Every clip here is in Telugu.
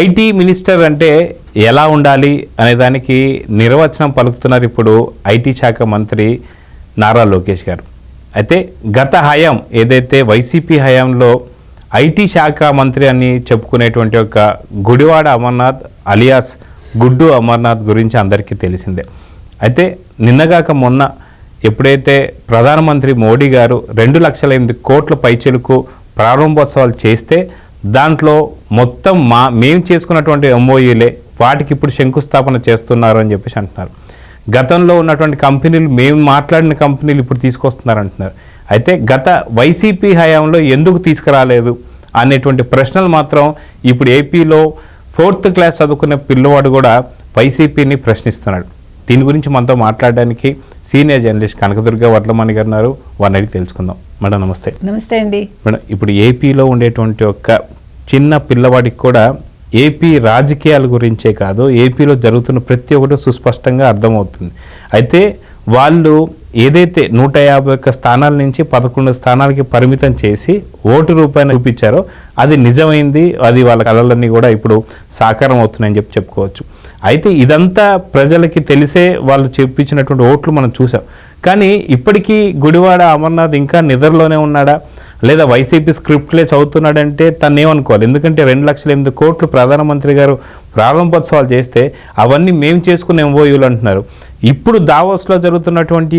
ఐటీ మినిస్టర్ అంటే ఎలా ఉండాలి అనే దానికి నిర్వచనం పలుకుతున్నారు ఇప్పుడు ఐటీ శాఖ మంత్రి నారా లోకేష్ గారు. అయితే గత హయాం ఏదైతే వైసీపీ హయాంలో ఐటీ శాఖ మంత్రి అని చెప్పుకునేటువంటి ఒక గుడివాడ అమర్నాథ్ అలియాస్ గుడ్డు అమర్నాథ్ గురించి అందరికీ తెలిసిందే. అయితే నిన్నగాక మొన్న ఎప్పుడైతే ప్రధానమంత్రి మోడీ గారు రెండు లక్షల ఎనిమిది కోట్ల పైచెలకు ప్రారంభోత్సవాలు చేస్తే దాంట్లో మొత్తం మా మేము చేసుకున్నటువంటి ఎంఓయూలే వాటికి ఇప్పుడు శంకుస్థాపన చేస్తున్నారు అని చెప్పేసి అంటున్నారు. గతంలో ఉన్నటువంటి కంపెనీలు మేము మాట్లాడిన కంపెనీలు ఇప్పుడు తీసుకొస్తున్నారు అంటున్నారు. అయితే గత వైసీపీ హయాంలో ఎందుకు తీసుకురాలేదు అనేటువంటి ప్రశ్నలు మాత్రం ఇప్పుడు ఏపీలో ఫోర్త్ క్లాస్ చదువుకునే పిల్లవాడు కూడా వైసీపీని ప్రశ్నిస్తున్నాడు. దీని గురించి మనతో మాట్లాడడానికి సీనియర్ జర్నలిస్ట్ కనకదుర్గ వడ్లమణి గారు ఉన్నారు. వారిని అడిగి తెలుసుకుందాం. మేడం నమస్తే. నమస్తే అండి. మేడం ఇప్పుడు ఏపీలో ఉండేటువంటి ఒక చిన్న పిల్లవాడికి కూడా ఏపీ రాజకీయాల గురించే కాదు ఏపీలో జరుగుతున్న ప్రతి ఒక్కటి సుస్పష్టంగా అర్థమవుతుంది. అయితే వాళ్ళు ఏదైతే నూట యాభై ఒక్క స్థానాల నుంచి పదకొండు స్థానాలకి పరిమితం చేసి ఓటు రూపాయన చూపించారో అది నిజమైంది అది వాళ్ళ కళలన్నీ కూడా ఇప్పుడు సాకారం అవుతున్నాయని చెప్పి చెప్పుకోవచ్చు. అయితే ఇదంతా ప్రజలకి తెలిసే వాళ్ళు చెప్పించినటువంటి ఓట్లు మనం చూసాం. కానీ ఇప్పటికీ గుడివాడ అమర్నాథ్ ఇంకా నిద్రలోనే ఉన్నాడా? లేదా వైసీపీ స్క్రిప్ట్లే చదువుతున్నాడంటే తను ఏమనుకోవాలి ఎందుకంటే రెండు లక్షల ఎనిమిది కోట్లు ప్రధానమంత్రి గారు ప్రారంభోత్సవాలు చేస్తే అవన్నీ మేము చేసుకున్న ఎంఓయూలు అంటున్నారు. ఇప్పుడు దావోస్లో జరుగుతున్నటువంటి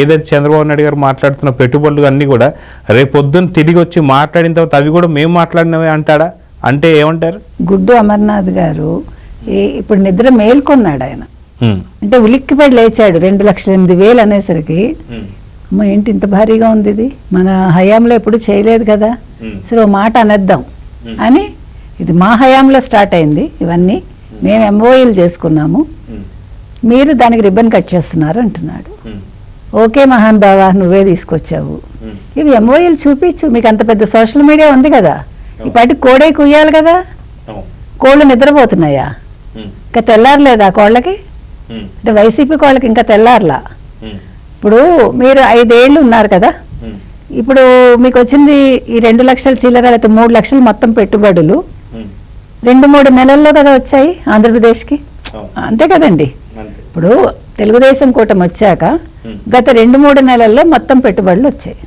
ఏదైతే చంద్రబాబు నాయుడు గారు మాట్లాడుతున్న పెట్టుబడులు అన్నీ కూడా రేపొద్దున తిరిగి వచ్చి మాట్లాడిన తర్వాత అవి కూడా మేము మాట్లాడినవే అంటాడా? అంటే ఏమంటారు? గుడ్డు అమర్నాథ్ గారు ఇప్పుడు నిద్ర మేల్కొన్నాడు ఆయన. అంటే ఉలిక్కిపడి లేచాడు రెండు లక్షల ఎనిమిది వేలు అనేసరికి అమ్మ ఏంటి ఇంత భారీగా ఉంది ఇది? మన హయాంలో ఎప్పుడు చేయలేదు కదా? సరే ఓ మాట అనేద్దాం. అని ఇది మా హయాంలో స్టార్ట్ అయింది ఇవన్నీ. మేము ఎంఓఈలు చేసుకున్నాము. మీరు దానికి రిబ్బన్ కట్ చేస్తున్నారు అంటున్నాడు. ఓకే మహాన్ బావా నువ్వే తీసుకొచ్చావు. ఇవి ఎంఓఈలు చూపించు. మీకు అంత పెద్ద సోషల్ మీడియా ఉంది కదా. పాటి కోడే కుయ్యాలి కదా. కోళ్ళు నిద్రపోతున్నాయా? ఇంకా తెల్లారలేదా కోళ్ళకి? అంటే వైసీపీ కోళ్ళకి ఇంకా తెల్లారలా? ఇప్పుడు మీరు ఐదేళ్ళు ఉన్నారు కదా? ఇప్పుడు మీకు వచ్చింది ఈ రెండు లక్షల చిల్లర లేకపోతే మూడు లక్షలు మొత్తం పెట్టుబడులు. రెండు మూడు నెలల్లో కదా వచ్చాయి ఆంధ్రప్రదేశ్కి? అంతే కదండి. ఇప్పుడు తెలుగుదేశం కూటమి వచ్చాక గత రెండు మూడు నెలల్లో మొత్తం పెట్టుబడులు వచ్చాయి.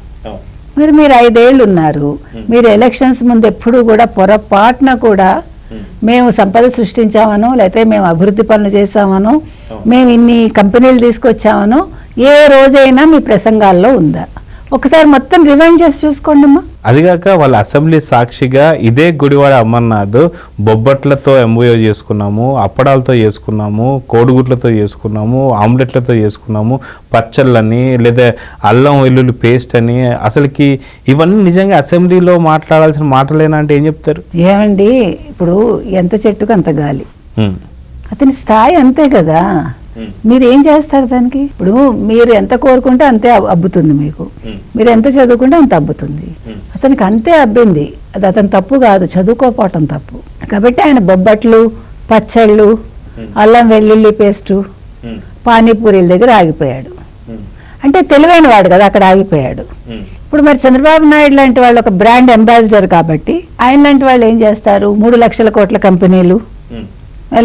మరి మీరు ఐదేళ్ళు ఉన్నారు. మీరు ఎలక్షన్స్ ముందు ఎప్పుడు కూడా పొరపాటున కూడా మేము సంపద సృష్టించామనో లేకపోతే మేము అభివృద్ధి పనులు చేశామనో మేము ఇన్ని కంపెనీలు తీసుకొచ్చామనో ఏ రోజైనా మీ ప్రసంగాల్లో ఉందా? ఒకసారి మొత్తం రివైండ్ చేసి చూసుకోండి అమ్మా. అదిగాక వాళ్ళ అసెంబ్లీ సాక్షిగా ఇదే గుడివాడ అమర్నాథ్ బొబ్బట్లతో ఎంబోయో చేసుకున్నాము అప్పడాలతో చేసుకున్నాము కోడిగుడ్లతో చేసుకున్నాము ఆమ్లెట్లతో చేసుకున్నాము పచ్చళ్ళని లేదా అల్లం వెల్లుల్లి పేస్ట్ అని అసలుకి ఇవన్నీ నిజంగా అసెంబ్లీలో మాట్లాడాల్సిన మాటలేనా అంటే ఏం చెప్తారు? ఏమండి ఇప్పుడు ఎంత చెట్టుకు అంత గాలి. అతని స్థాయి అంతే కదా. మీరు ఏం చేస్తారు దానికి? ఇప్పుడు మీరు ఎంత కోరుకుంటే అంతే అబ్- అబ్బుతుంది మీకు. మీరు ఎంత చదువుకుంటే అంత అబ్బుతుంది. అతనికి అంతే అబ్బింది. అది అతని తప్పు కాదు. చదువుకోపోవటం తప్పు. కాబట్టి ఆయన బొబ్బట్లు పచ్చళ్ళు అల్లం వెల్లుల్లి పేస్టు పానీపూరీల దగ్గర ఆగిపోయాడు. అంటే తెలివైన వాడు కదా అక్కడ ఆగిపోయాడు. ఇప్పుడు మరి చంద్రబాబు నాయుడు లాంటి వాళ్ళు ఒక బ్రాండ్ అంబాసిడర్ కాబట్టి ఆయన లాంటి వాళ్ళు ఏం చేస్తారు? మూడు లక్షల కోట్ల కంపెనీలు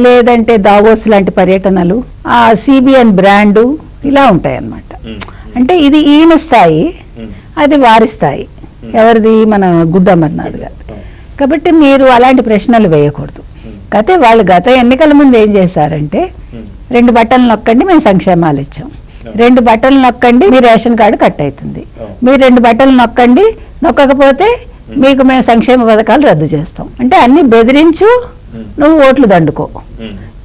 లేదంటే దావోస్ లాంటి పర్యటనలు ఆ సిబిఎన్ బ్రాండు ఇలా ఉంటాయి అన్నమాట అంటే ఇది ఈయన స్థాయి అది వారి స్థాయి. ఎవరిది? మన గుడ్డ అమర్నాథ్ గారు కాబట్టి మీరు అలాంటి ప్రశ్నలు వేయకూడదు. గత వాళ్ళు గత ఎన్నికల ముందు ఏం చేశారంటే రెండు బట్టలు నొక్కండి మేము సంక్షేమాలు ఇచ్చాం. రెండు బట్టలు నొక్కండి మీ రేషన్ కార్డు కట్ అవుతుంది. మీరు రెండు బట్టలు నొక్కండి నొక్కకపోతే మీకు మేము సంక్షేమ పథకాలు రద్దు చేస్తాం. అంటే అన్ని బెదిరించు నువ్వు ఓట్లు దండుకో.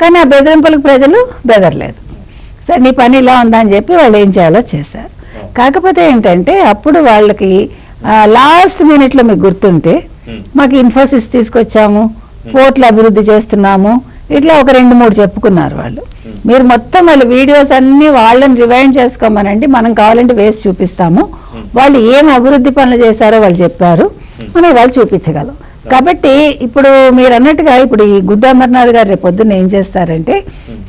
కానీ ఆ బెదిరింపులకు ప్రజలు బెదరలేదు. సరే నీ పని ఇలా ఉందా అని చెప్పి వాళ్ళు ఏం చేయాలో చేశారు. కాకపోతే ఏంటంటే అప్పుడు వాళ్ళకి లాస్ట్ మినిట్లో మీకు గుర్తుంటే మాకు ఇన్ఫోసిస్ తీసుకొచ్చాము పోర్ట్లు అభివృద్ధి చేస్తున్నాము ఇట్లా ఒక రెండు మూడు చెప్పుకున్నారు వాళ్ళు. మీరు మొత్తం వాళ్ళ వీడియోస్ అన్ని వాళ్ళని రివైండ్ చేసుకోమనండి మనం కావాలంటే వేసి చూపిస్తాము. వాళ్ళు ఏం అభివృద్ధి పనులు చేశారో వాళ్ళు చెప్పారు. మనం వాళ్ళు చూపించగలం. కాబట్టి ఇప్పుడు మీరు అన్నట్టుగా ఇప్పుడు ఈ గుడ్డ అమర్నాథ్ గారు రేపు పొద్దున్న ఏం చేస్తారంటే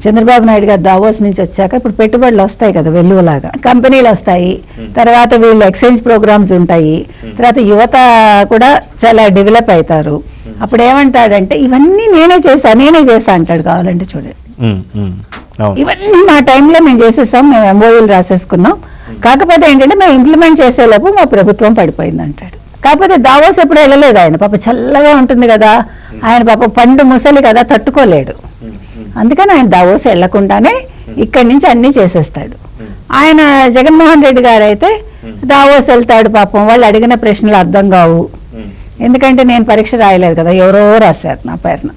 చంద్రబాబు నాయుడు గారు దావోస్ నుంచి వచ్చాక ఇప్పుడు పెట్టుబడులు వస్తాయి కదా వెల్లువలాగా. కంపెనీలు వస్తాయి. తర్వాత వీళ్ళు ఎక్స్చేంజ్ ప్రోగ్రామ్స్ ఉంటాయి. తర్వాత యువత కూడా చాలా డెవలప్ అవుతారు. అప్పుడు ఏమంటాడంటే ఇవన్నీ నేనే చేశా నేనే చేశా అంటాడు కావాలంటే చూడండి. ఇవన్నీ మా టైంలో మేము చేసేసాం మేము ఎంఓయూలు రాసేసుకున్నాం. కాకపోతే ఏంటంటే మేము ఇంప్లిమెంట్ చేసేలోపు మా ప్రభుత్వం పడిపోయింది అంటాడు కాకపోతే దావోస్ ఎప్పుడు వెళ్ళలేదు ఆయన. పాప చల్లగా ఉంటుంది కదా. ఆయన పాప పండు ముసలి కదా తట్టుకోలేడు. అందుకని ఆయన దావోస్ వెళ్ళకుండానే ఇక్కడి నుంచి అన్నీ చేసేస్తాడు. ఆయన జగన్మోహన్ రెడ్డి గారు అయితే దావోస్ వెళ్తాడు పాపం. వాళ్ళు అడిగిన ప్రశ్నలు అర్థం కావు. ఎందుకంటే నేను పరీక్ష రాయలేదు కదా. ఎవరో రాశారు నా పేరున.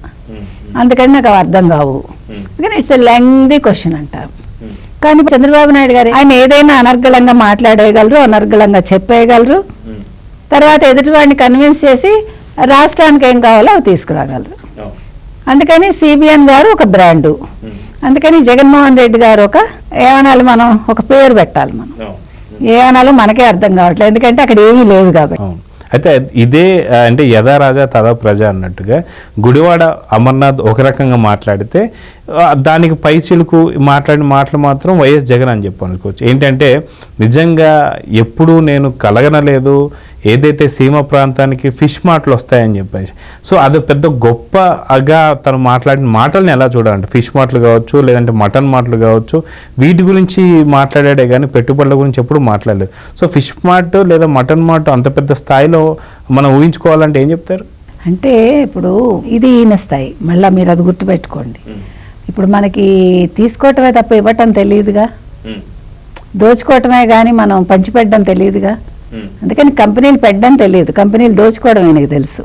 అందుకని నాకు అర్థం కావు. అందుకని ఇట్స్ ఎ లెంగ్ది క్వశ్చన్ అంటారు. కానీ చంద్రబాబు నాయుడు గారు ఆయన ఏదైనా అనర్గళంగా మాట్లాడేయగలరు అనర్గళంగా చెప్పేయగలరు. తర్వాత ఎదుటివాడిని కన్విన్స్ చేసి రాష్ట్రానికి ఏం కావాలో అవి తీసుకురాగలరు. అందుకని సిబిఎన్ గారు ఒక బ్రాండు అందుకని జగన్మోహన్ రెడ్డి గారు ఒక ఏమనాలి మనం ఒక పేరు పెట్టాలి మనం. ఏమనాలో మనకే అర్థం కావట్లేదు. ఎందుకంటే అక్కడ ఏమీ లేదు కాబట్టి. అయితే ఇదే అంటే యథా రాజా తదా ప్రజ అన్నట్టుగా గుడివాడ అమర్నాథ్ ఒక రకంగా మాట్లాడితే దానికి పై చిలుకు మాట్లాడిన మాటలు మాత్రం వైఎస్ జగన్ అని చెప్పి అనుకోవచ్చు. ఏంటంటే నిజంగా ఎప్పుడూ నేను కలగనలేదు ఏదైతే సీమ ప్రాంతానికి ఫిష్ మాటలు వస్తాయని చెప్పేసి. సో అది పెద్ద గొప్పగా తను మాట్లాడిన మాటల్ని ఎలా చూడాలంటే ఫిష్ మాటలు కావచ్చు లేదంటే మటన్ మాటలు కావచ్చు వీటి గురించి మాట్లాడాడే కానీ పెట్టుబడుల గురించి ఎప్పుడు మాట్లాడలేదు. సో ఫిష్ మార్ట్ లేదా మటన్ మార్ట్ అంత పెద్ద స్థాయిలో మనం ఊహించుకోవాలంటే ఏం చెప్తారు? అంటే ఇప్పుడు ఇది ఈయన స్థాయి. మళ్ళీ మీరు అది గుర్తుపెట్టుకోండి. ఇప్పుడు మనకి తీసుకోవటమే తప్ప ఇవ్వటం తెలియదుగా. దోచుకోవటమే కానీ మనం పంచిపెట్టడం తెలియదుగా. అందుకని కంపెనీలు పెట్టడం తెలియదు. కంపెనీలు దోచుకోవడం ఆయనకి తెలుసు.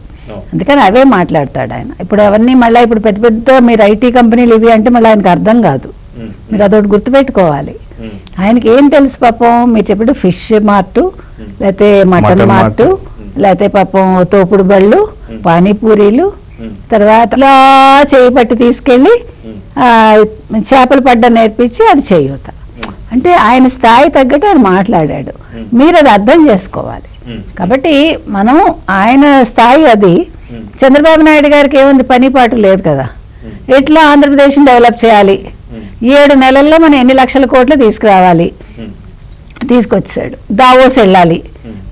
అందుకని అవే మాట్లాడతాడు ఆయన. ఇప్పుడు అవన్నీ మళ్ళీ ఇప్పుడు పెద్ద పెద్ద మీరు ఐటీ కంపెనీలు ఇవి అంటే మళ్ళీ ఆయనకు అర్థం కాదు. మీరు అదొకటి గుర్తుపెట్టుకోవాలి. ఆయనకి ఏం తెలుసు పాపం? మీరు చెప్పినట్టు ఫిష్ మార్టు లేకపోతే మటన్ మార్టు. లేకపోతే పాపం తోపుడు బళ్ళు పానీపూరీలు తర్వాత చేయి పట్టి తీసుకెళ్ళి ఆ, చేపలు పడ్డ నేర్పించి అది చేయూత అంటే ఆయన స్థాయి తగ్గట్టు ఆయన మాట్లాడాడు. మీరు అది అర్థం చేసుకోవాలి. కాబట్టి మనం ఆయన స్థాయి అది. చంద్రబాబు నాయుడు గారికి ఏముంది? పని పాటు లేదు కదా. ఎట్లా ఆంధ్రప్రదేశ్ని డెవలప్ చేయాలి? ఏడు నెలల్లో మనం ఎన్ని లక్షల కోట్లు తీసుకురావాలి? తీసుకొచ్చాడు. దావోస్ వెళ్ళాలి.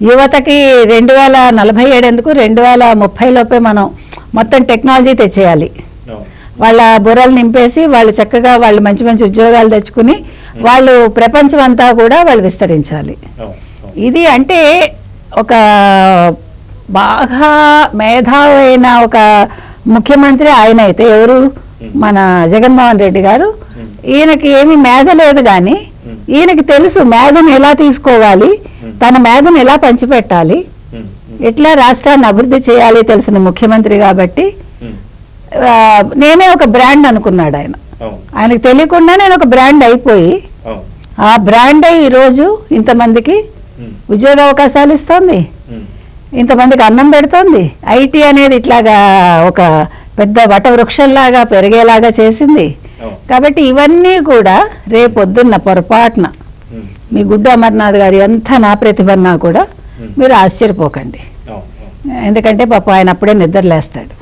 యువతకి రెండు వేల నలభై ఏడు ఎందుకు? రెండు వేల ముప్పై లోపే మనం మొత్తం టెక్నాలజీ తెచ్చేయాలి. వాళ్ళ బుర్రలు నింపేసి వాళ్ళు చక్కగా వాళ్ళు మంచి మంచి ఉద్యోగాలు తెచ్చుకుని వాళ్ళు ప్రపంచం అంతా కూడా వాళ్ళు విస్తరించాలి. ఇది అంటే ఒక బాగా మేధావైన ఒక ముఖ్యమంత్రి ఆయన అయితే ఎవరు? మన జగన్మోహన్ రెడ్డి గారు. ఈయనకి ఏమీ మేధ లేదు కానీ ఈయనకి తెలుసు మేధను ఎలా తీసుకోవాలి తన మేధను ఎలా పంచిపెట్టాలి ఎట్లా రాష్ట్రాన్ని అభివృద్ధి చేయాలి తెలిసిన ముఖ్యమంత్రి కాబట్టి నేనే ఒక బ్రాండ్ అనుకున్నాడు ఆయన. ఆయనకు తెలియకుండా నేను ఒక బ్రాండ్ అయిపోయి ఆ బ్రాండ్ అయి ఈరోజు ఇంతమందికి ఉద్యోగ అవకాశాలు ఇస్తోంది. ఇంతమందికి అన్నం పెడుతోంది. ఐటీ అనేది ఇట్లాగా ఒక పెద్ద వట వృక్షంలాగా పెరిగేలాగా చేసింది. కాబట్టి ఇవన్నీ కూడా రేపొద్దున్న పొరపాటున మీ గుడ్డు అమర్నాథ్ గారు ఎంత నా ప్రతిభన్నా కూడా మీరు ఆశ్చర్యపోకండి. ఎందుకంటే పాప ఆయన అప్పుడే నిద్రలేస్తాడు.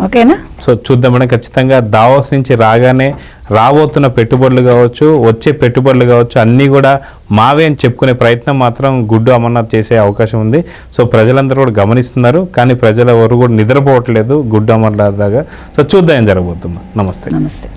ఓకేనా? సో చూద్దామని ఖచ్చితంగా దావోస్ నుంచి రాగానే రాబోతున్న పెట్టుబడులు కావచ్చు వచ్చే పెట్టుబడులు కావచ్చు అన్నీ కూడా మావే అని చెప్పుకునే ప్రయత్నం మాత్రం గుడ్డు అమర్నాథ్ చేసే అవకాశం ఉంది. సో ప్రజలందరూ కూడా గమనిస్తున్నారు కానీ ప్రజలు ఎవరు కూడా నిద్రపోవట్లేదు గుడ్డు అమర్నాథ్ దాకా. సో చూద్దాం ఏం జరగబోతుందా. నమస్తే. నమస్తే.